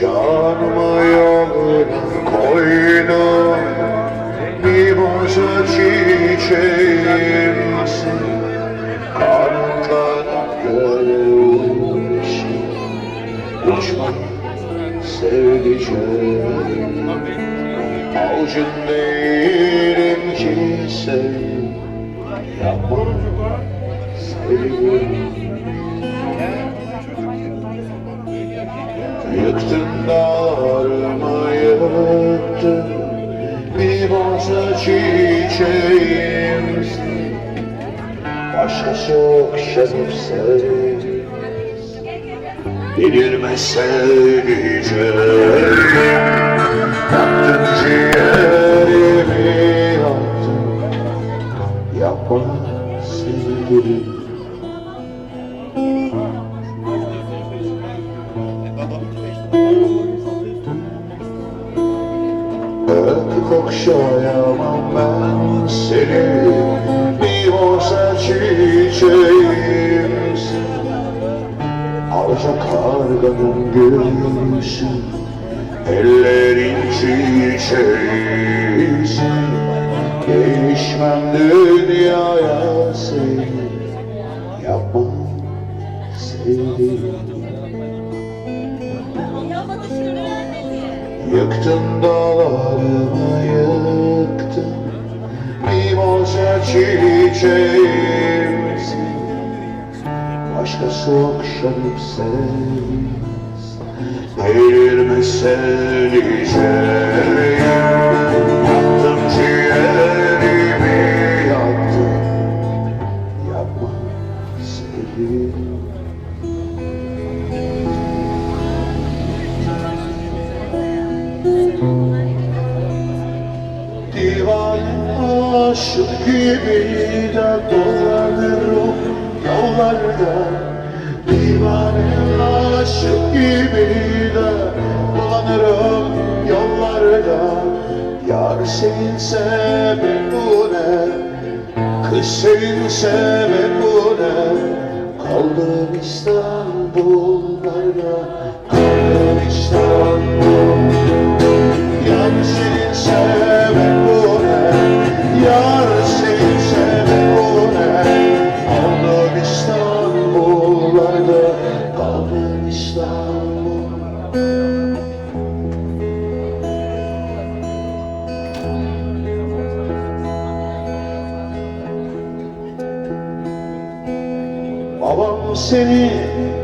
Canımı yoluna koydum Mimoza çiçeğimsin Kanımdan görmüşüm Uçmayı sevdiceğim. Avucun değilim ki sev Yapma sevgilim Mimoza çiçeğimsin Başkası okşanıp sev Bilirmez sevdiceğim Yaktın ciğerimi yaktın Yapma sevgilim Öpüp okşayamam ben seni Mimoza çiçeğimsin Alca karganın gülsün Ellerin çiçeğisin Değişmem dünyaya seni Yapma sevdiğim. Yıktın dağlarımı çiçeğimsin Başkası okşanıp sevmez Verilmez sevdiceğim Yaktın ciğerimi yaktın Yapma sevdiğim Divane aşık gibi de dolanırım yollarda Divane aşık gibi de dolanırım yollarda Yar senin sebep bu ne? Kız senin sebep bu ne? Kaldım İstanbul'larda Kaldım İstanbul seni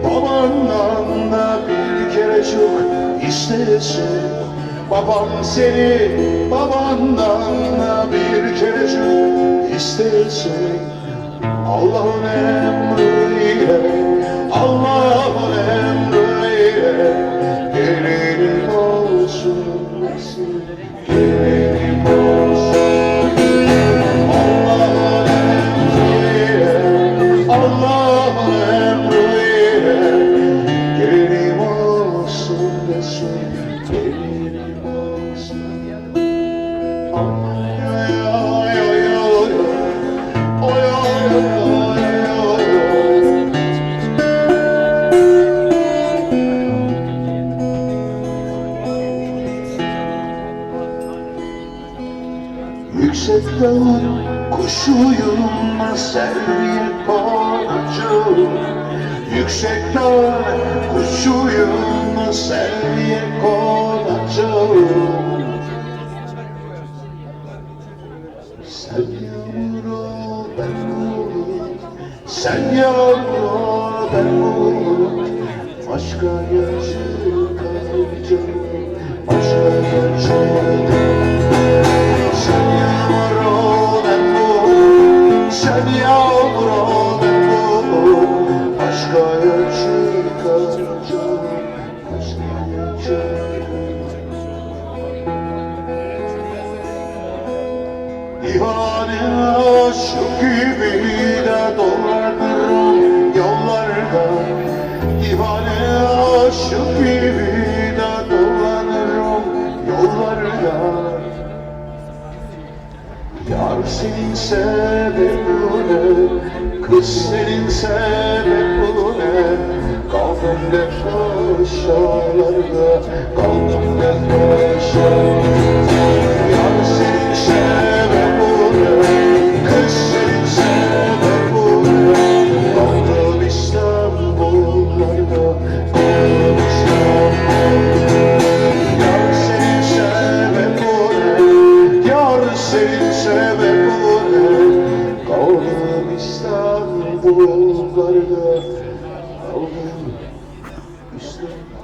babandan da bir kere çok istesin. Babam seni babandan da bir kere çok istesin. Allah'ın emriyle Allah'ın Yüksek dağın kuşuyum bir parçam Yüksek dağın kuşuyum bir parçam Sen yağmur ben bulut. Sen yağmur ben bulut. Başka yaşım kalacak. Başka yaşım Sen Divane aşık gibi de dolanırım yollarda Divane aşık gibi de dolanırım yollarda Yar senin sebep bu ne? Kız senin sebep bu ne? Kal kaldım hep aşağılarda Kaldım aşağılarda İstanbullarda Kaldım İstanbullarda